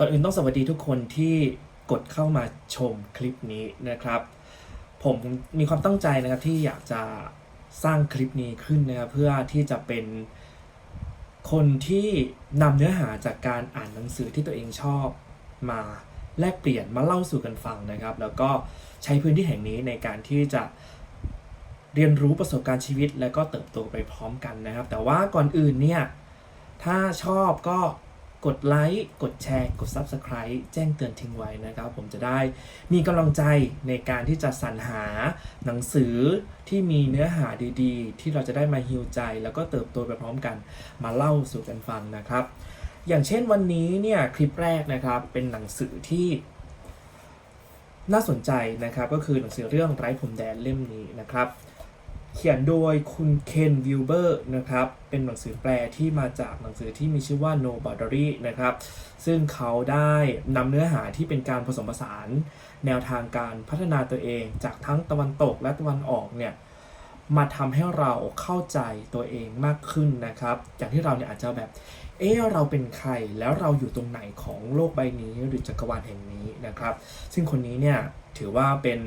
ก่อนอื่นต้องสวัสดีทุกคนที่กดเข้ามาชมคลิปนี้นะครับ ผมมีความตั้งใจนะครับที่อยากจะสร้างคลิปนี้ขึ้นนะครับเพื่อที่จะเป็นคนที่นำเนื้อหาจากการอ่านหนังสือที่ตัวเองชอบมาแลกเปลี่ยนมาเล่าสู่กันฟังนะครับ แล้วก็ใช้พื้นที่แห่งนี้ในการที่จะเรียนรู้ประสบการณ์ชีวิต และก็เติบโตไปพร้อมกันนะครับ แต่ว่าก่อนอื่นเนี่ยถ้าชอบก็ กดไลค์กดแชร์กด Subscribe แจ้งเตือนทิ้งไว้นะครับ ผมจะได้มีกำลังใจในการที่จะสรรหาหนังสือที่มีเนื้อหาดีๆ ที่เราจะได้มาฮิวใจ แล้วก็เติบโตไปพร้อมกัน มาเล่าสู่กันฟังนะครับ อย่างเช่นวันนี้เนี่ยคลิปแรกนะครับเป็นหนังสือที่น่าสนใจนะครับก็คือหนังสือเรื่องไร้พรมแดนเล่มนี้นะครับ เขียนโดยคุณเคนวิลเบอร์นะครับ เป็นหนังสือแปลที่มาจากหนังสือที่มีชื่อว่า No Boundary นะครับ ซึ่งเขาได้นำเนื้อหาที่เป็นการผสมผสาน แนวทางการพัฒนาตัวเองจากทั้งตะวันตกและตะวันออกเนี่ยมาทำให้เราเข้าใจตัวเองมากขึ้นนะครับ อย่างที่เราเนี่ยอาจจะแบบ เอ๊ะเราเป็นใคร แล้วเราอยู่ตรงไหนของโลกใบนี้หรือจักรวาลแห่งนี้นะครับ ซึ่งคนนี้เนี่ยถือว่าเป็น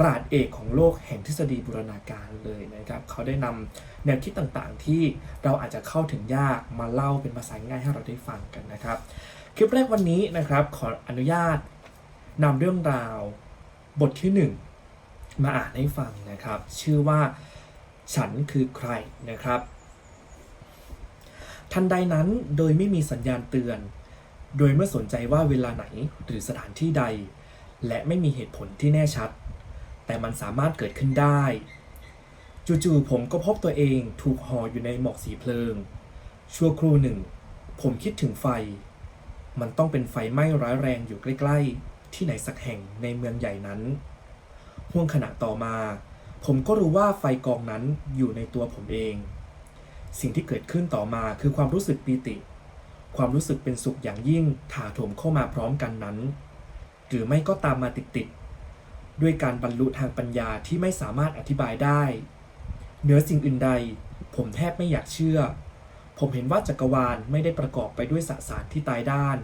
ปราดเอกของโลกแห่งทฤษฎีบูรณาการเลยนะครับเขาได้นำแนวคิดต่างๆ ที่เราอาจจะเข้าถึงยากมาเล่าเป็นภาษาง่ายให้เราได้ฟังกันนะครับ คลิปแรกวันนี้นะครับขออนุญาตนำเรื่องราวบทที่หนึ่งมาอ่านให้ฟังนะครับ ชื่อว่าฉันคือใครนะครับ ทันใดนั้นโดยไม่มีสัญญาณเตือน โดยเมื่อสนใจว่าเวลาไหนหรือสถานที่ใด และไม่มีเหตุผลที่แน่ชัด แต่มันสามารถเกิดขึ้นได้ จู่ๆผมก็พบตัวเองถูกห่ออยู่ในหมอกสีเพลิง ชั่วครู่หนึ่ง ผมคิดถึงไฟ มันต้องเป็นไฟไหม้ร้ายแรงอยู่ใกล้ ๆ ที่ไหนสักแห่งในเมืองใหญ่นั้นห่วงขณะต่อมา ผมก็รู้ว่าไฟกองนั้นอยู่ในตัวผมเอง สิ่งที่เกิดขึ้นต่อมาคือความรู้สึกปีติ ความรู้สึกเป็นสุขอย่างยิ่งถาโถมเข้ามาพร้อมกันนั้น หรือไม่ก็ตามมาติดๆ ด้วยการบรรลุทางปัญญาที่ไม่สามารถอธิบายได้เหนือสิ่งอื่นใด ผมแทบไม่อยากเชื่อ ผมเห็นว่าจักรวาลไม่ได้ประกอบไปด้วยสสารที่ตายด้าน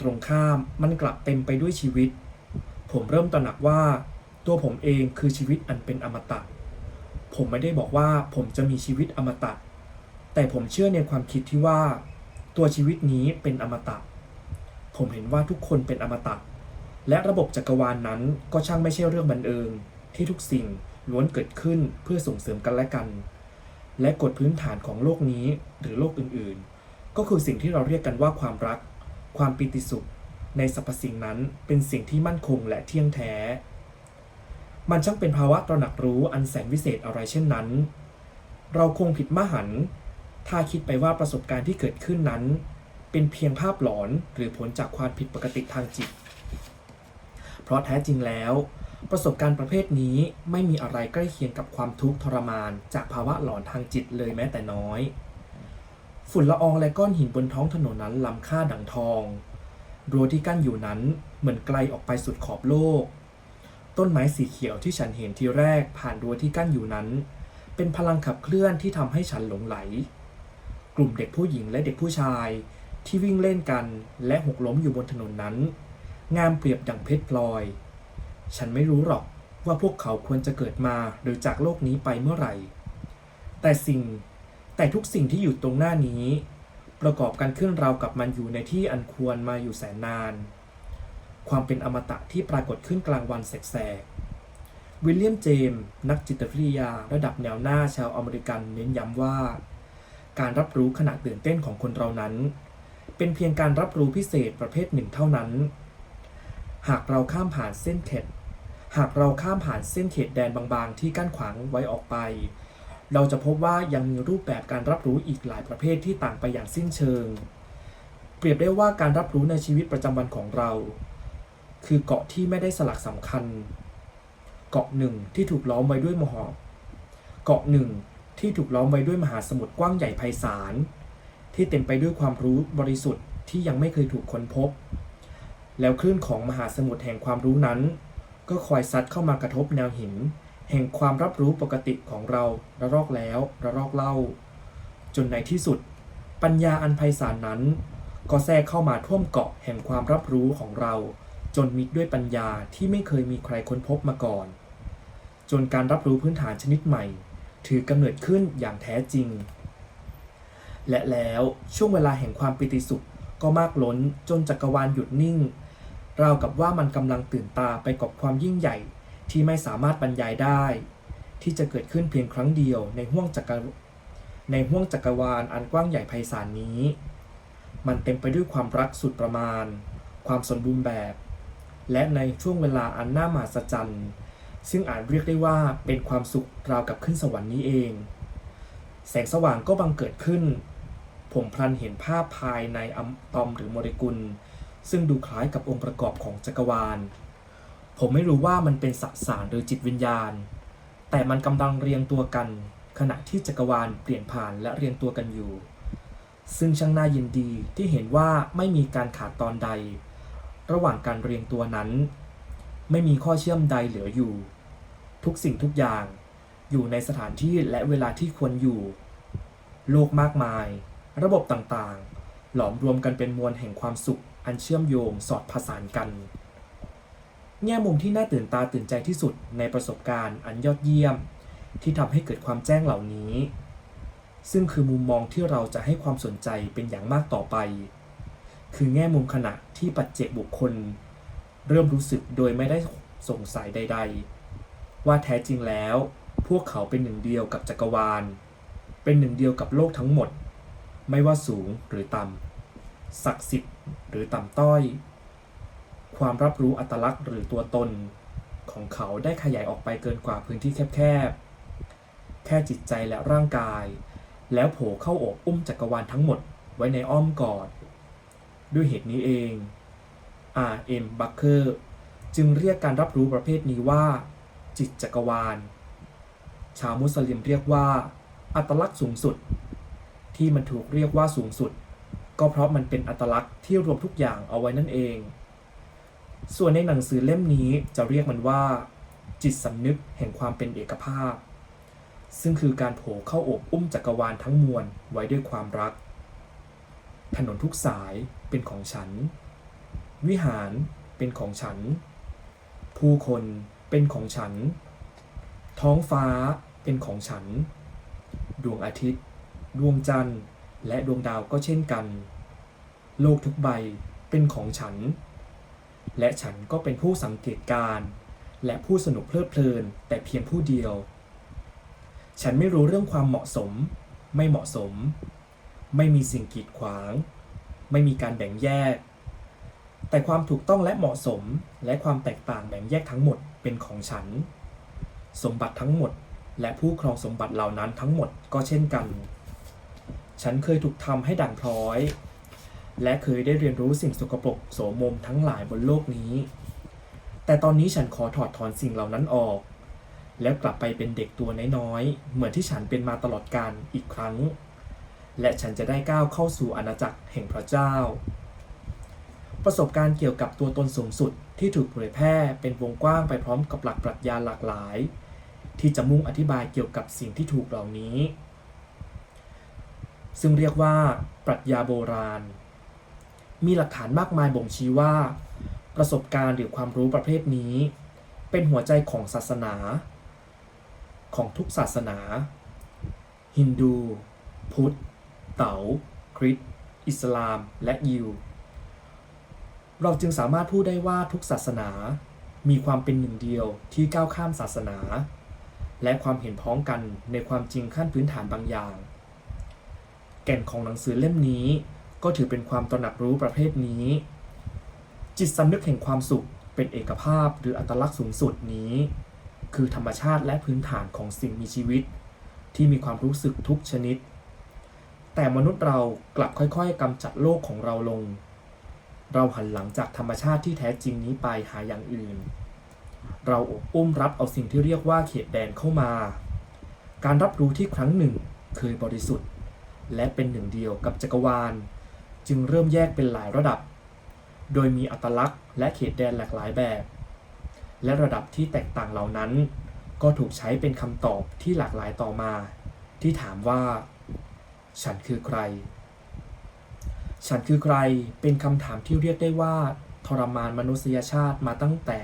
ตรงข้ามมันกลับเต็มไปด้วยชีวิต ผมเริ่มตระหนักว่า ตัวผมเองคือชีวิตอันเป็นอมตะ ผมไม่ได้บอกว่าผมจะมีชีวิตอมตะ แต่ผมเชื่อในความคิดที่ว่า ตัวชีวิตนี้เป็นอมตะ ผมเห็นว่าทุกคนเป็นอมตะ และระบบจักรวาลนนั้นก็ช่างไม่ใช่เรื่องบังเอิญที่ทุกสิ่งล้วนเกิดขึ้นเพื่อส่งเสริมกันและกัน และกฎพื้นฐานของโลกนี้หรือโลกอื่นๆ ก็คือสิ่งที่เราเรียกกันว่าความรัก ความปิติสุข ในสรรพสิ่งนั้นเป็นสิ่งที่มั่นคงและเที่ยงแท้ มันช่างเป็นภาวะตระหนักรู้อันแสนวิเศษอะไรเช่นนั้น เราคงผิดมหัน ถ้าคิดไปว่าประสบการณ์ที่เกิดขึ้นนั้น เป็นเพียงภาพหลอนหรือผลจากความผิดปกติทางจิต ราะแท้จริงแล้ว ประสบการณ์ประเภทนี้ไม่มีอะไรใกล้เคียงกับความทุกข์ทรมาน จากภาวะหลอนทางจิตเลยแม้แต่น้อย ฝุ่นละอองและก้อนหินบนท้องถนนนั้นล้ำค่าดังทองรั้วที่กั้นอยู่นั้นเหมือนไกลออกไปสุดขอบโลก ต้นไม้สีเขียวที่ฉันเห็นทีแรกผ่านรั้วที่กั้นอยู่นั้น เป็นพลังขับเคลื่อนที่ทำให้ฉันหลงไหล กลุ่มเด็กผู้หญิงและเด็กผู้ชายที่วิ่งเล่นกันและหกล้มอยู่บนถนนนั้น งามเปรียบดังเพชรพลอย ฉันไม่รู้หรอกว่าพวกเขาควรจะเกิดมาหรือจากโลกนี้ไปเมื่อไหร่ แต่สิ่งแต่ทุกสิ่งที่อยู่ตรงหน้านี้ ประกอบกันขึ้นราวกับมันอยู่ในที่อันควรมาอยู่แสนนาน ความเป็นอมตะที่ปรากฏขึ้นกลางวันแสกๆวิลเลียมเจมส์นักจิตวิทยาระดับแนวหน้าชาวอเมริกันเน้นย้ำว่า การรับรู้ขณะตื่นเต้นของคนเรานั้น เป็นเพียงการรับรู้พิเศษประเภทหนึ่งเท่านั้น หากเราข้ามผ่านเส้นเขตหากเราข้ามผ่านเส้นเขตแดนบางๆ ที่กั้นขวางไว้ออกไป เราจะพบว่ายังมีรูปแบบการรับรู้อีกหลายประเภทที่ต่างไปอย่างสิ้นเชิง เปรียบได้ว่าการรับรู้ในชีวิตประจำวันของเรา คือเกาะที่ไม่ได้สลักสำคัญ เกาะหนึ่งที่ถูกล้อมไว้ด้วยมหอบเกาะหนึ่งที่ถูกล้อมไว้ด้วยมหาสมุทรกว้างใหญ่ไพศาลที่เต็มไปด้วยความรู้บริสุทธิ์ที่ยังไม่เคยถูกค้นพบ แล้วคลื่นของมหาสมุทรแห่งความรู้นั้น ก็คอยซัดเข้ามากระทบแนวหิน แห่งความรับรู้ปกติของเราระลอกแล้วระลอกเล่า จนในที่สุด ปัญญาอันไพศาลนั้น ก็แทรกเข้ามาท่วมเกาะแห่งความรับรู้ของเรา จนมิดด้วยปัญญาที่ไม่เคยมีใครค้นพบมาก่อน จนการรับรู้พื้นฐานชนิดใหม่ ถือกำเนิดขึ้นอย่างแท้จริง และแล้วช่วงเวลาแห่งความปิติสุขก็มากล้นจนจักรวาลหยุดนิ่ง ราวกับว่ามันกำลังตื่นตาไปกับความยิ่งใหญ่ที่ไม่สามารถบรรยายได้ ที่จะเกิดขึ้นเพียงครั้งเดียวในห้วงจักรในห้วงจักรวาลอันกว้างใหญ่ไพศาลนี้ มันเต็มไปด้วยความรักสุดประมาณ ความสมบูรณ์แบบ และในช่วงเวลาอันน่ามหัศจรรย์ซึ่งอาจเรียกได้ว่าเป็นความสุขราวกับขึ้นสวรรค์นี้เอง แสงสว่างก็บังเกิดขึ้น ผมพลันเห็นภาพภายในอะตอมหรือโมเลกุล ซึ่งดูคล้ายกับองค์ประกอบของจักรวาล ผมไม่รู้ว่ามันเป็นสสารหรือจิตวิญญาณ แต่มันกำลังเรียงตัวกัน ขณะที่จักรวาลเปลี่ยนผ่านและเรียงตัวกันอยู่ ซึ่งช่างน่ายินดีที่เห็นว่าไม่มีการขาดตอนใด ระหว่างการเรียงตัวนั้น ไม่มีข้อเชื่อมใดเหลืออยู่ ทุกสิ่งทุกอย่างอยู่ในสถานที่และเวลาที่ควรอยู่ โลกมากมาย ระบบต่างๆ หลอมรวมกันเป็นมวลแห่งความสุข อันเชื่อมโยงสอดผสานกัน แง่มุมที่น่าตื่นตาตื่นใจที่สุดในประสบการณ์อันยอดเยี่ยม ที่ทำให้เกิดความแจ้งเหล่านี้ ซึ่งคือมุมมองที่เราจะให้ความสนใจเป็นอย่างมากต่อไป คือแง่มุมขณะที่ปัจเจกบุคคล เริ่มรู้สึกโดยไม่ได้สงสัยใด ๆ ว่าแท้จริงแล้ว พวกเขาเป็นหนึ่งเดียวกับจักรวาล เป็นหนึ่งเดียวกับโลกทั้งหมด ไม่ว่าสูงหรือต่ำศักดิ์สิทธิ์ หรือต่ำต้อย ความรับรู้อัตลักษณ์หรือตัวตนของเขาได้ขยายออกไปเกินกว่าพื้นที่แคบๆ แค่จิตใจและร่างกาย แล้วโผล่เข้าอบอุ้มจักรวาลทั้งหมดไว้ในอ้อมกอด ด้วยเหตุนี้เอง R.M. Bucker จึงเรียกการรับรู้ประเภทนี้ว่า จิตจักรวาล ชาวมุสลิมเรียกว่า อัตลักษณ์สูงสุด ที่มันถูกเรียกว่าสูงสุด ก็เพราะมันเป็นอัตลักษณ์ที่รวมทุกอย่างเอาไว้นั่นเอง ส่วนในหนังสือเล่มนี้จะเรียกมันว่า จิตสำนึกแห่งความเป็นเอกภาพ ซึ่งคือการโผล่เข้าอบอุ้มจักรวาลทั้งมวลไว้ด้วยความรัก ถนนทุกสายเป็นของฉัน วิหารเป็นของฉัน ผู้คนเป็นของฉัน ท้องฟ้าเป็นของฉัน ดวงอาทิตย์ ดวงจันทร์ และดวงดาวก็เช่นกัน โลกทุกใบเป็นของฉัน และฉันก็เป็นผู้สังเกตการณ์และผู้สนุกเพลิดเพลินแต่เพียงผู้เดียว ฉันไม่รู้เรื่องความเหมาะสม ไม่เหมาะสม ไม่มีสิ่งกีดขวาง ไม่มีการแบ่งแยก แต่ความถูกต้องและเหมาะสมและความแตกต่างแบ่งแยกทั้งหมดเป็นของฉัน สมบัติทั้งหมด และผู้ครองสมบัติเหล่านั้นทั้งหมดก็เช่นกัน ฉันเคยถูกทำให้ด่างพร้อย และเคยได้เรียนรู้สิ่งสกปรกโสมมทั้งหลายบนโลกนี้ แต่ตอนนี้ฉันขอถอดถอนสิ่งเหล่านั้นออก แล้วกลับไปเป็นเด็กตัวน้อยๆ เหมือนที่ฉันเป็นมาตลอดกาลอีกครั้ง และฉันจะได้ก้าวเข้าสู่อาณาจักรแห่งพระเจ้า ประสบการณ์เกี่ยวกับตัวตนสูงสุดที่ถูกเผยแพร่เป็นวงกว้างไปพร้อมกับหลักปรัชญาหลากหลาย ที่จะมุ่งอธิบายเกี่ยวกับสิ่งที่ถูกเหล่านี้ ซึ่งเรียกว่าปรัชญาโบราณ มีหลักฐานมากมายบ่งชี้ว่า ประสบการณ์หรือความรู้ประเภทนี้ เป็นหัวใจของศาสนา ของทุกศาสนา ฮินดู พุทธ เต๋าคริสต์อิสลาม และยิว เราจึงสามารถพูดได้ว่าทุกศาสนา มีความเป็นหนึ่งเดียวที่ก้าวข้ามศาสนา และความเห็นพ้องกันในความจริงขั้นพื้นฐานบางอย่าง ก่นของหนังสือเล่มนี้ ก็ถือเป็นความตระหนักรู้ประเภทนี้ จิตสำนึกแห่งความสุขเป็นเอกภาพหรืออัตลักษณ์สูงสุดนี้ คือธรรมชาติและพื้นฐานของสิ่งมีชีวิต ที่มีความรู้สึกทุกชนิด แต่มนุษย์เรากลับค่อยๆกำจัดโลกของเราลง เราหันหลังจากธรรมชาติที่แท้จริงนี้ไปหาอย่างอื่น เราอบอุ้มรับเอาสิ่งที่เรียกว่าเขตแดนเข้ามา การรับรู้ที่ครั้งหนึ่งเคยบริสุทธิ์ และเป็นหนึ่งเดียวกับจักรวาล จึงเริ่มแยกเป็นหลายระดับ โดยมีอัตลักษณ์และเขตแดนหลากหลายแบบ และระดับที่แตกต่างเหล่านั้น ก็ถูกใช้เป็นคำตอบที่หลากหลายต่อมา ที่ถามว่า ฉันคือใคร ฉันคือใครเป็นคำถามที่เรียกได้ว่า ทรมานมนุษยชาติมาตั้งแต่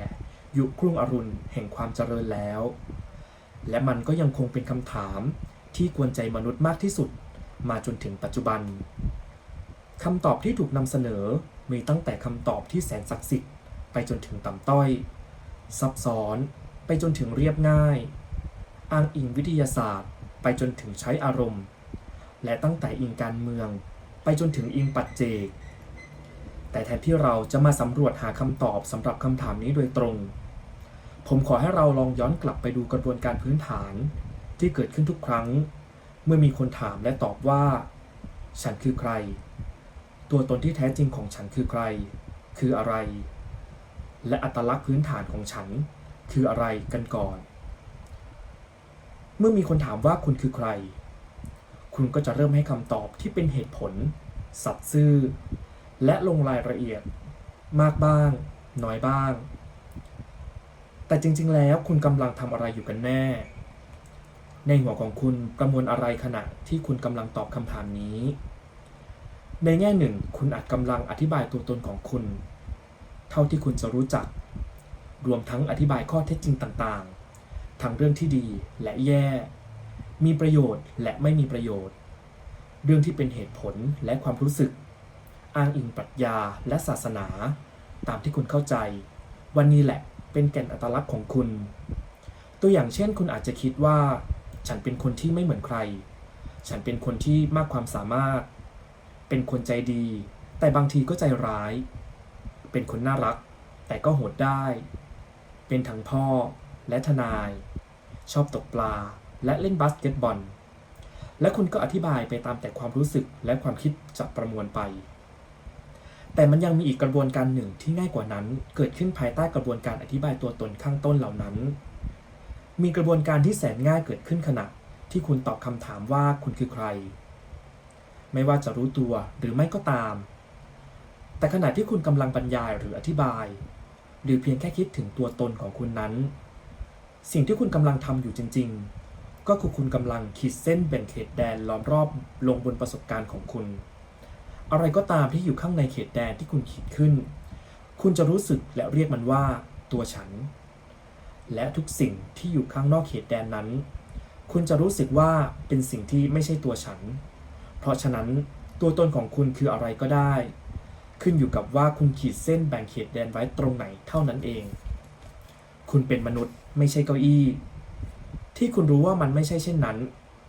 ยุครุ่งอรุณแห่งความเจริญแล้ว และมันก็ยังคงเป็นคำถามที่กวนใจมนุษย์มากที่สุด มาจนถึงปัจจุบันคำตอบที่ถูกนำเสนอมีตั้งแต่คำตอบที่แสนศักดิ์สิทธิ์ไปจนถึงต่ำต้อย ซับซ้อนไปจนถึงเรียบง่าย อ้างอิงวิทยาศาสตร์ ไปจนถึงใช้อารมณ์ และตั้งแต่อิงการเมือง ไปจนถึงอิงปัจเจก แต่แทนที่เราจะมาสำรวจหาคำตอบสำหรับคำถามนี้โดยตรง ผมขอให้เราลองย้อนกลับไปดูกระบวนการพื้นฐานที่เกิดขึ้นทุกครั้ง เมื่อมีคนถามและตอบว่า ฉันคือใคร ตัวตนที่แท้จริงของฉันคือใคร คืออะไร และอัตลักษณ์พื้นฐานของฉัน คืออะไรกันก่อน เมื่อมีคนถามว่าคุณคือใคร คุณก็จะเริ่มให้คำตอบที่เป็นเหตุผล สัตย์ซื่อ และลงรายละเอียด มากบ้าง น้อยบ้าง แต่จริง ๆ แล้วคุณกำลังทำอะไรอยู่กันแน่ ในหัวของคุณประมวลอะไรขณะที่คุณกำลังตอบคำถามนี้ ในแง่หนึ่ง คุณอาจกำลังอธิบายตัวตนของคุณ เท่าที่คุณจะรู้จัก รวมทั้งอธิบายข้อเท็จจริงต่างๆ ทั้งเรื่องที่ดีและแย่ มีประโยชน์และไม่มีประโยชน์ เรื่องที่เป็นเหตุผลและความรู้สึก อ้างอิงปรัชญาและศาสนา ตามที่คุณเข้าใจ วันนี้แหละเป็นแก่นอัตลักษณ์ของคุณ ตัวอย่างเช่น คุณอาจจะคิดว่า ฉันเป็นคนที่ไม่เหมือนใคร ฉันเป็นคนที่มากความสามารถ เป็นคนใจดี แต่บางทีก็ใจร้าย เป็นคนน่ารัก แต่ก็โหดได้ เป็นทั้งพ่อและทนาย ชอบตกปลาและเล่นบาสเกตบอล และคุณก็อธิบายไปตามแต่ความรู้สึกและความคิดจะประมวลไป แต่มันยังมีอีกกระบวนการหนึ่งที่ง่ายกว่านั้น เกิดขึ้นภายใต้กระบวนการอธิบายตัวตนข้างต้นเหล่านั้น มีกระบวนการที่แสนง่ายเกิดขึ้นขณะ ที่คุณตอบคำถามว่าคุณคือใคร ไม่ว่าจะรู้ตัวหรือไม่ก็ตาม แต่ขณะที่คุณกำลังบรรยายหรืออธิบาย หรือเพียงแค่คิดถึงตัวตนของคุณนั้น สิ่งที่คุณกำลังทำอยู่จริง ๆ ก็คือคุณกำลังขีดเส้นแบ่งเขตแดนล้อมรอบลงบนประสบการณ์ของคุณ อะไรก็ตามที่อยู่ข้างในเขตแดนที่คุณขีดขึ้น คุณจะรู้สึกและเรียกมันว่า ตัวฉัน และทุกสิ่งที่อยู่ข้างนอกเขตแดนนั้น คุณจะรู้สึกว่าเป็นสิ่งที่ไม่ใช่ตัวฉัน เพราะฉะนั้นตัวตนของคุณคืออะไรก็ได้ ขึ้นอยู่กับว่าคุณขีดเส้นแบ่งเขตแดนไว้ตรงไหนเท่านั้นเอง คุณเป็นมนุษย์ไม่ใช่เก้าอี้ ที่คุณรู้ว่ามันไม่ใช่เช่นนั้น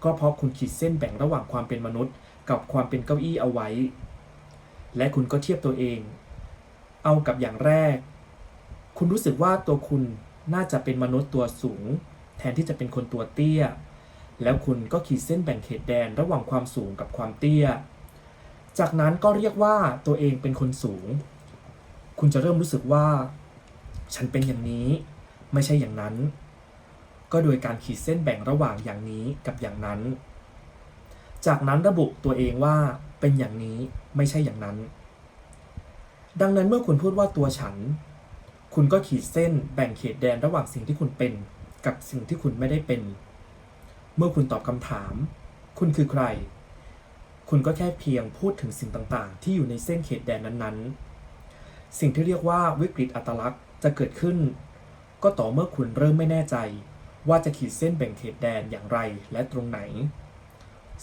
ก็เพราะคุณขีดเส้นแบ่งระหว่างความเป็นมนุษย์ กับความเป็นเก้าอี้เอาไว้ และคุณก็เทียบตัวเอง เอากับอย่างแรก คุณรู้สึกว่าตัวคุณ น่าจะเป็นมนุษย์ตัวสูง แทนที่จะเป็นคนตัวเตี้ย แล้วคุณก็ขีดเส้นแบ่งเขตแดนระหว่างความสูงกับความเตี้ย จากนั้นก็เรียกว่าตัวเองเป็นคนสูง คุณจะเริ่มรู้สึกว่า ฉันเป็นอย่างนี้ ไม่ใช่อย่างนั้น ก็โดยการขีดเส้นแบ่งระหว่างอย่างนี้กับอย่างนั้น จากนั้นระบุตัวเองว่าเป็นอย่างนี้ไม่ใช่อย่างนั้น ดังนั้นเมื่อคุณพูดว่าตัวฉัน คุณก็ขีดเส้นแบ่งเขตแดนระหว่างสิ่งที่คุณเป็น กับสิ่งที่คุณไม่ได้เป็น เมื่อคุณตอบคำถาม คุณคือใคร คุณก็แค่เพียงพูดถึงสิ่งต่างๆ ที่อยู่ในเส้นเขตแดนนั้นๆ สิ่งที่เรียกว่าวิกฤตอัตลักษณ์จะเกิดขึ้น ก็ต่อเมื่อคุณเริ่มไม่แน่ใจ ว่าจะขีดเส้นแบ่งเขตแดนอย่างไรและตรงไหน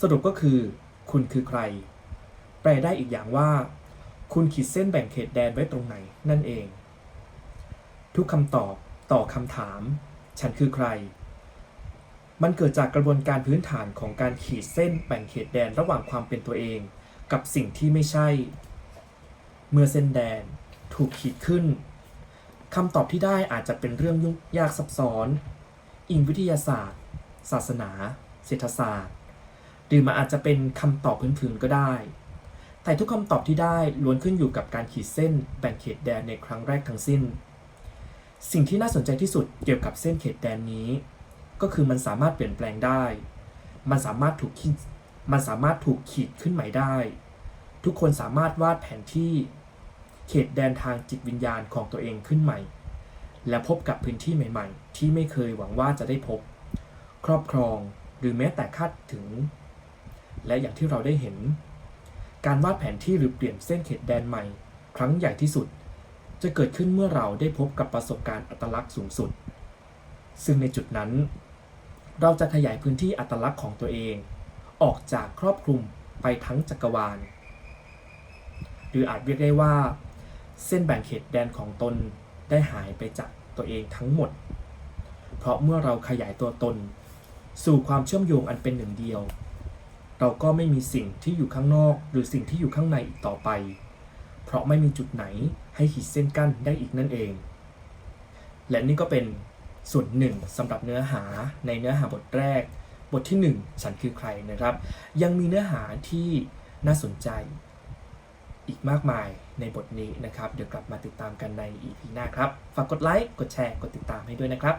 สรุปก็คือ คุณคือใคร แปลได้อีกอย่างว่า คุณขีดเส้นแบ่งเขตแดนไว้ตรงไหนนั่นเอง ทุกคำตอบต่อคำถาม ฉันคือใคร มันเกิดจากกระบวนการพื้นฐานของการขีดเส้นแบ่งเขตแดนระหว่างความเป็นตัวเอง กับสิ่งที่ไม่ใช่ เมื่อเส้นแดนถูกขีดขึ้นคำตอบที่ได้อาจจะเป็นเรื่องยุ่งยากซับซ้อน อิงวิทยาศาสตร์ ศาสนา เศรษฐศาสตร์ หรือมันอาจจะเป็นคำตอบพื้นๆก็ได้ แต่ทุกคำตอบที่ได้ล้วนขึ้นอยู่กับการขีดเส้นแบ่งเขตแดนในครั้งแรกทั้งสิ้น สิ่งที่น่าสนใจที่สุดเกี่ยวกับเส้นเขตแดนนี้ ก็คือมันสามารถเปลี่ยนแปลงได้ มันสามารถถูกขีดมันสามารถถูกขีดขึ้นใหม่ได้ ทุกคนสามารถวาดแผนที่ เขตแดนทางจิตวิญญาณของตัวเองขึ้นใหม่ และพบกับพื้นที่ใหม่ๆ ที่ไม่เคยหวังว่าจะได้พบ ครอบครองหรือแม้แต่คาดถึง และอย่างที่เราได้เห็น การวาดแผนที่หรือเปลี่ยนเส้นเขตแดนใหม่ ครั้งใหญ่ที่สุด จะเกิดขึ้นเมื่อเราได้พบกับประสบการณ์อัตลักษณ์สูงสุด ซึ่งในจุดนั้น เราจะขยายพื้นที่อัตลักษณ์ของตัวเอง ออกจากครอบคลุมไปทั้งจักรวาล หรืออาจเรียกได้ว่า เส้นแบ่งเขตแดนของตนได้หายไปจากตัวเองทั้งหมด เพราะเมื่อเราขยายตัวตน สู่ความเชื่อมโยงอันเป็นหนึ่งเดียว เราก็ไม่มีสิ่งที่อยู่ข้างนอก หรือสิ่งที่อยู่ข้างในอีกต่อไป เพราะไม่มีจุดไหนให้ขีดเส้นกั้นได้อีกนั่นเอง และนี่ก็เป็นส่วนหนึ่งสำหรับเนื้อหาในเนื้อหาบทแรก บทที่ 1 ฉันคือใครนะครับ ยังมีเนื้อหาที่น่าสนใจอีกมากมายในบทนี้นะครับ เดี๋ยวกลับมาติดตามกันใน EP หน้าครับ ฝากกดไลค์ กดแชร์ กดติดตามให้ด้วยนะครับ